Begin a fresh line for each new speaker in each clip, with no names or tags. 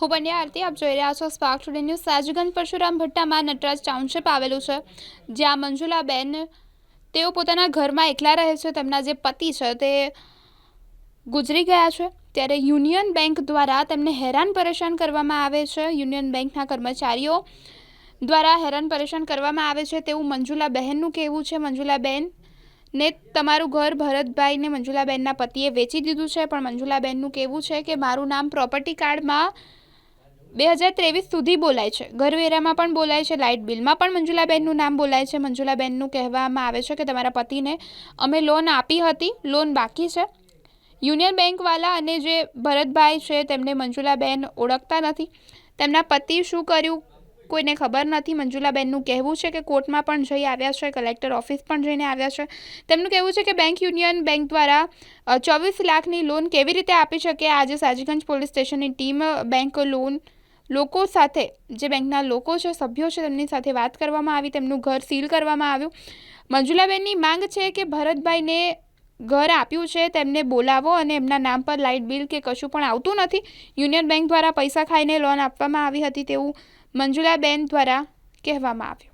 હું બન્યા આરતી, આપ જોઈ રહ્યા છો spark today news Sajganj Parshuram ભટ્ટામાં Nataraj township આવેલું છે, જ્યાં મંજુલાબેન, તેઓ પોતાના ઘરમાં એકલા રહે છે, તેમના જે પતિ છે તે ગુજરી ગયા છે. ત્યારે યુનિયન બેંક દ્વારા તેમને હેરાન પરેશાન કરવામાં આવે છે. યુનિયન બેંકના કર્મચારીઓ દ્વારા હેરાન પરેશાન કરવામાં આવે છે. તેવું મંજુલા બહેનનું કહેવું છે. મંજુલાબેન ને તમારું ઘર ભરતભાઈને મંજુલાબેનના પતિએ વેચી દીધું છે. પણ મંજુલાબેનનું કહેવું છે કે, મારું નામ પ્રોપર્ટી કાર્ડમાં બે હજાર ત્રેવીસ સુધી બોલાય છે. ઘરવેરામાં પણ બોલાય છે, લાઇટ બિલમાં પણ મંજુલાબેનનું નામ બોલાય છે. મંજુલાબેનનું કહેવામાં આવે છે કે તમારા પતિને અમે લોન આપી હતી, લોન બાકી છે. યુનિયન બેંકવાલા અને જે ભરતભાઈ છે તેમને મંજુલાબેન ઓળખતા નથી. તેમના પતિ શું કર્યું કોઈને ખબર નથી. મંજુલાબેનનું કહેવું છે કે કોર્ટમાં પણ જઈ આવ્યા છે, કલેક્ટર ઓફિસ પણ જઈને આવ્યા છે. તેમનું કહેવું છે કે બેંક યુનિયન બેંક દ્વારા ચોવીસ લાખની લોન કેવી રીતે આપી શકે? આજે સાજીગંજ પોલીસ સ્ટેશનની ટીમ બેંક લોન લોકો સાથે, જે બેંકના લોકો છે, સભ્યો છે, તેમની સાથે વાત કરવામાં આવી, તેમનું ઘર સીલ કરવામાં આવ્યું. મંજુલાબેનની માંગ છે કે ભરતભાઈને ઘર આપ્યું છે, તેમને બોલાવો અને એમના નામ પર લાઇટ બિલ કે કશું પણ આવતું નથી. યુનિયન બેંક દ્વારા પૈસા ખાઈને લોન આપવામાં આવી હતી તેવું મંજુલાબેન દ્વારા કહેવામાં આવ્યું.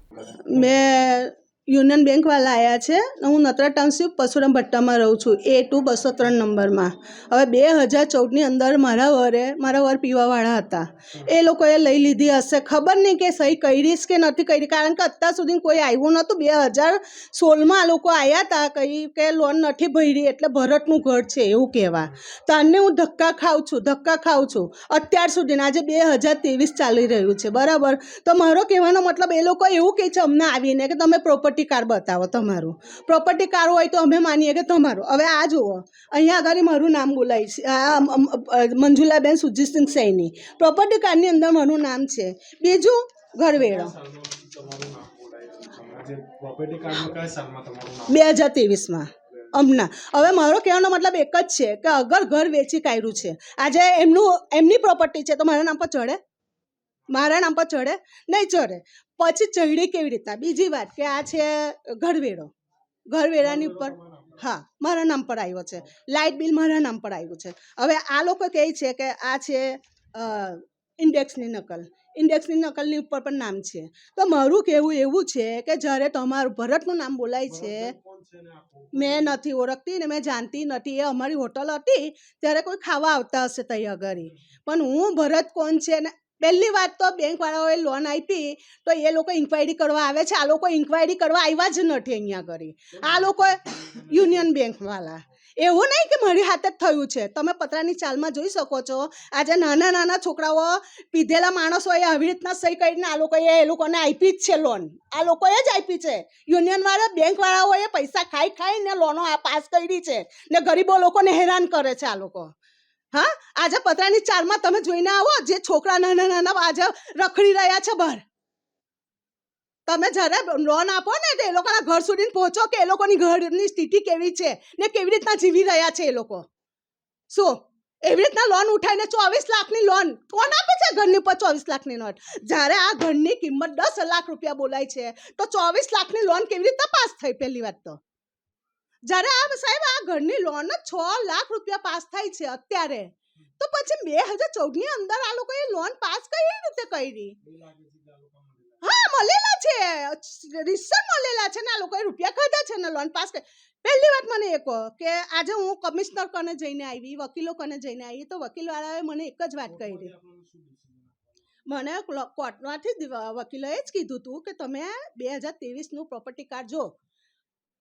મેં યુનિયન બેંકવાળા આવ્યા છે હું નટરા ટાઉનશીપ પરશુરામ ભટ્ટામાં રહું છું. એ ટુ બસો ત્રણ નંબરમાં. હવે બે હજાર ચૌદની અંદર મારા વરે મારા વર પીવાવાળા હતા. એ લોકોએ લઈ લીધી હશે. ખબર નહીં કે સહી કરીશ કે નથી કરી. કારણ કે અત્યાર સુધી કોઈ આવ્યું નહોતું. બે હજાર સોળમાં આ લોકો આવ્યા હતા કહી કે લોન નથી ભરી એટલે ભરતનું ઘર છે એવું કહેવા. તારને હું ધક્કા ખાઉં છું, ધક્કા ખાઉં છું. અત્યાર સુધીના આજે બે હજાર ત્રેવીસ ચાલી રહ્યું છે. બરાબર? તો મારો કહેવાનો મતલબ એ લોકો એવું કહે છે અમને આવીને કે તમે પ્રોપર્ટી કાર્ડ બતાવો તમારું. પ્રોપર્ટી કાર્ડ હોય તો અમે માનીએ કે તમારું. હવે આ જુઓ. અહીંયા આગળ મારું નામ બોલાય છે. મંજુલાબેન સુજીતસિંહ સૈની. પ્રોપર્ટી કાર્ડની અંદર મારું નામ છે. બીજું ઘરવેળો.
પ્રોપર્ટી
બે હજાર ત્રેવીસમાં. હમણાં. હવે મારો કહેવાનો મતલબ એક જ છે કે અગર ઘર વેચી કાઢ્યું છે. આજે એમનું એમની પ્રોપર્ટી છે તો મારા નામ પર ચડે? મારા નામ પર ચડે? નહીં ચડે. પછી ચડી કેવી રીતના? બીજી વાત કે આ છે ઘરવેરો ઘરવેરાની ઉપર હા મારા નામ પર આવ્યો છે. લાઇટ બિલ મારા નામ પર આવ્યું છે. હવે આ લોકો કહે છે કે આ છે ઇન્ડેક્સની નકલ. ઇન્ડેક્સની નકલની ઉપર પણ નામ છે. તો મારું કહેવું એવું છે કે જ્યારે તમારું ભરતનું નામ બોલાય છે મેં નથી ઓળખતી ને મેં જાણતી નથી એ અમારી હોટલ હતી ત્યારે કોઈ ખાવા આવતા હશે તૈયાર આગળ પણ હું ભરત કોણ છે ને પહેલી વાત તો બેંકવાળાઓએ લોન આપી તો એ લોકો ઇન્ક્વાયરી કરવા આવે છે. આ લોકો ઇન્ક્વાયરી કરવા આવ્યા જ નથી અહીંયા ઘરે. આ લોકો યુનિયન બેંકવાળા એવું નહીં કે મારી હાથે જ થયું છે. તમે પતરાની ચાલમાં જોઈ શકો છો. આજે નાના નાના છોકરાઓ પીધેલા માણસોએ આવી રીતના સહી કરીને આ લોકોએ એ લોકોને આપી જ છે લોન આ લોકોએ જ આપી છે. યુનિયનવાળા બેંકવાળાઓએ પૈસા ખાઈ ખાઈને લોનો આ પાસ કરી છે ને ગરીબો લોકોને હેરાન કરે છે આ લોકો. હા? આજે પતરાની ચારમાં તમે જોઈને આવો, જે છોકરા નાના નાના આજે રખડી રહ્યા છે બહાર. તમે જ્યારે લોન આપો ને, તો એ લોકોના ઘર સુધી પહોંચો કે એ લોકોની ઘરની સ્થિતિ કેવી છે ને કેવી રીતના જીવી રહ્યા છે એ લોકો. શું? એવી રીતના લોન ઉઠાવીને ચોવીસ લાખની લોન કોણ આપે છે ઘરની ઉપર ચોવીસ લાખની નોટ જ્યારે આ ઘરની કિંમત દસ લાખ રૂપિયા બોલાય છે, તો ચોવીસ લાખની લોન કેવી રીતના પાસ થઈ? પહેલી વાત તો. જ્યારે આ સાહેબ, આ ઘરની લોન છ લાખ રૂપિયા પાસ થાય છે અત્યારે. તો પછી બે હજાર ચૌદની અંદર આ લોકોએ લોન પાસ કઈ રીતે કરી? હા, મળેલા છે. રિસર મળેલા છે ને આ લોકોએ રૂપિયા ખાધા છે ને લોન પાસ કરી. પહેલી વાત મને એ કહો કે આજે હું કમિશનર કને જઈને આવી, વકીલો કને જઈને આવી, તો વકીલવાળાએ મને એક જ વાત કરી મને કોર્ટમાંથી વકીલોએ જ કીધું હતું કે તમે બે હજાર ત્રેવીસનું પ્રોપર્ટી કાર્ડ જો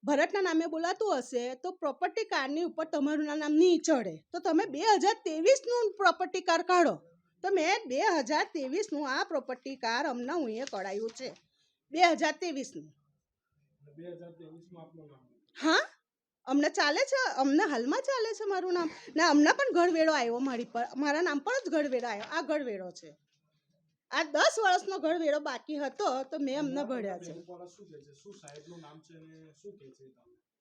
ભરતના નામે બોલાતું હશે, તો પ્રોપર્ટી કાર્ડની ઉપર તમારું નામ નહીં ચડે. તો તમે બે હજાર ત્રેવીસનું પ્રોપર્ટી કાર્ડ કાઢો. તો મેં બે હજાર તેવીસનું આ પ્રોપર્ટી કાર્ડ હમણાં હું કઢાયું છે. બે હજાર
નામ
હા? અમને ચાલે છે? અમને હાલમાં ચાલે છે મારું નામ? ને હમણાં પણ ઘરવેળો આવ્યો મારી પર, મારા નામ પર જ ઘરવેળો આવ્યો. આ ઘરવેળો છે. આ દસ વર્ષનો ઘરવેળો બાકી હતો તો મેં અમને ભર્યા છે.
નામ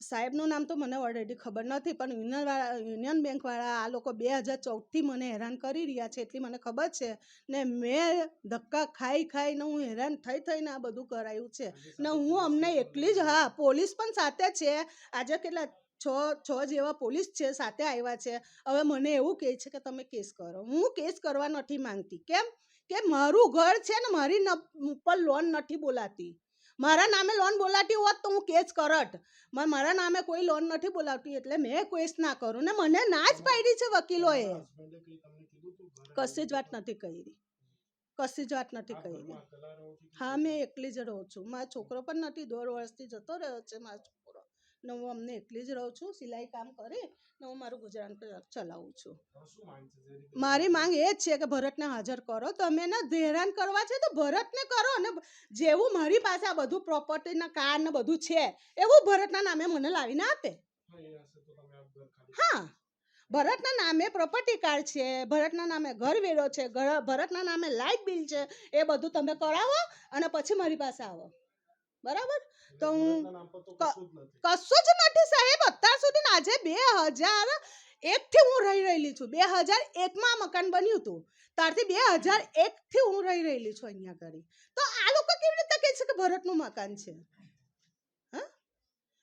સાહેબનું નામ તો મને ઓલરેડી ખબર નથી પણ યુનિયનવાળા યુનિયન બેંકવાળા આ લોકો બે હજાર ચૌદથી મને હેરાન કરી રહ્યા છે એટલી મને ખબર છે. ને મેં ધક્કા ખાઈ ખાઈને હું હેરાન થઈ થઈને આ બધું કરાયું છે. ને હું અમને એટલી જ હા પોલીસ પણ સાથે છે. આજે કેટલા છ છ જેવા પોલીસ છે સાથે આવ્યા છે. હવે મને એવું કહે છે કે તમે કેસ કરો. હું કેસ કરવા નથી માંગતી. કેમ? કે મારું ઘર છે ને મારી ઉપર લોન નથી બોલાતી. મારા નામે લોન બોલાતી હોત તો હું કેસ કરત. મારા નામે કોઈ લોન નથી બોલાવતી એટલે મેં કેસ ના કરું. ને મને ના જ પાડી છે વકીલોએ. કશી જ વાત નથી કરી. કશી જ વાત નથી
કહી
હા, મેં એકલી જ રહું છું. મારો છોકરો પણ નથી, દોઢ વર્ષથી જતો રહ્યો છે મારો ને હું અમને એકલી જ રહું છું સિલાઈ કામ કરી ને હું મારું ગુજરાન ચલાવું છું. મારી માંગ એ જ છે કે ભરતને હાજર કરો. તમે ને હેરાન કરવા છે તો ભરતને કરો ને જેવું મારી પાસે આ બધું પ્રોપર્ટીના કાર ને બધું છે એવું ભરતના નામે મને લાવીને આપે.
હા
ભરતના નામે પ્રોપર્ટી કાર્ડ છે ભરતના નામે ઘર વેરો છે ભરતના નામે લાઇટ બિલ છે એ બધું તમે કરાવો અને પછી મારી પાસે આવો. બરાબર? તો હું
કશું જ નથી.
સાહેબ. અત્યાર સુધી આજે બે હજાર એકથી હું રહી રહેલી છું. બે હજાર એકમાં મકાન બન્યું હતું. ત્યારથી બે હજાર એકથી હું રહી રહેલી છું અહીંયા આગળ તો આ લોકો કેવી રીતે કહે છે કે ભરતનું મકાન છે?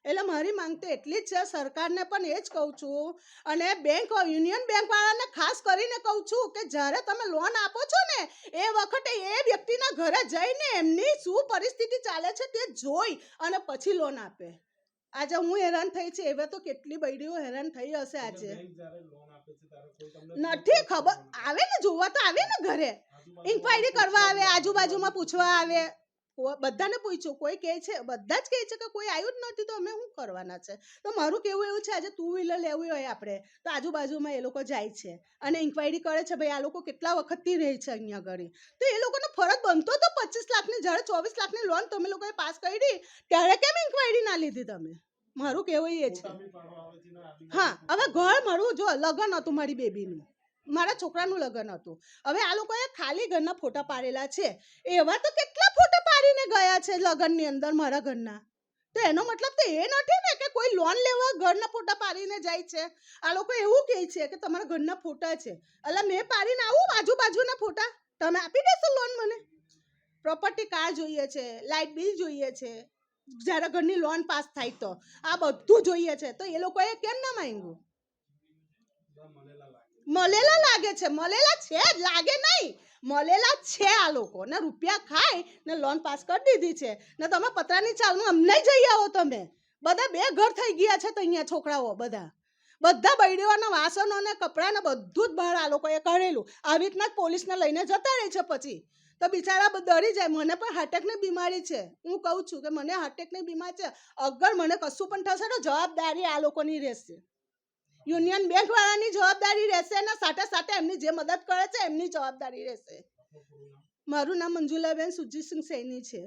એટલે મારી માંગ તો એટલી જ છે સરકારને પણ એ જ કહું છું અને બેંક યુનિયન બેંકવાળાને ખાસ કરીને કહું છું કે જ્યારે તમે લોન આપો છો ને એ વખતે એ વ્યક્તિના ઘરે જઈને એમની શું પરિસ્થિતિ ચાલે છે તે જોઈ અને પછી લોન આપે. આજે હું હેરાન થઈ છે એવા તો કેટલી બૈડીઓ હેરાન થઈ હશે આજે. નથી ખબર. આવે ને જોવા તો આવે ને ઘરે. ઇન્ક્વાયરી કરવા આવે આજુબાજુમાં પૂછવા આવે. બધાને પૂછ્યું કોઈ કહે છે બધા જ કહે છે કે કોઈ આવ્યું જ નથી તો અમે શું કરવાના છે? તો મારું કેવું એવું છે આજે ટુ વ્હીલર લેવું હોય આપણે તો આજુબાજુમાં એ લોકો જાય છે. અને ઇન્ક્વાયરી કરે છે ભાઈ આ લોકો કેટલા વખતથી રહે છે અહીંયા આગળ તો એ લોકોનો ફરજ બનતો તો પચીસ લાખની જ્યારે ચોવીસ લાખની લોન તમે લોકોએ પાસ કરી ત્યારે કેમ ઇન્ક્વાયરી ના લીધી તમે? મારું કહેવું એ છે. હા હવે ઘર મારું જો લગ્ન હતું મારી બેબીનું. મારા છોકરાનું લગ્ન હતું. હવે આ લોકોએ ખાલી ઘરના ફોટા પાડેલા છે. એવા તો કેટલા ફોટા પાડીને ગયા છે લગ્નની અંદર મારા ઘરના? તો એનો મતલબ તો એ નથી ને કે કોઈ લોન લેવા ઘરના ફોટા પાડીને જાય છે. આ લોકો એવું કહે છે કે તમારા ઘરના ફોટા છે. એટલે મેં પાડીને આવું આજુબાજુના ફોટા? તમે આપી દેશો લોન મને? પ્રોપર્ટી કાર જોઈએ છે લાઇટ બિલ જોઈએ છે. જ્યારે ઘરની લોન પાસ થાય તો. આ બધું જોઈએ છે. તો એ લોકોએ કેમ ના માંગ્યું?
મળેલા લાગે
છે, મળેલા છે જ, લાગે નહીં. મળેલા છે આ લોકો ને રૂપિયા ખાય ને લોન પાસ કરી દીધી છે. ને તમે પતરાની ચાલમાં અમને જઈ આવો તમે. બધા બે ઘર થઈ ગયા છે તો અહીંયા છોકરાઓ બધા. બધા બૈડીઓના વાસણો ને કપડાં બધું જ બહાર આ લોકોએ કરેલું આવી રીતના જ પોલીસને લઈને જતા રહે છે પછી. તો બિચારા ડરી જાય. મને પણ હાર્ટેકની બીમારી છે. હું કહું છું કે મને હાર્ટેકની બીમારી છે. અગર મને કશું પણ થશે તો જવાબદારી આ લોકોની રહેશે. યુનિયન બેંક વાળાની જવાબદારી રહેશે અને સાથે સાથે એમની જે મદદ કરે છે, એમની જવાબદારી રહેશે. મારું નામ મંજુલાબેન સુરજીતસિંહ સૈની છે.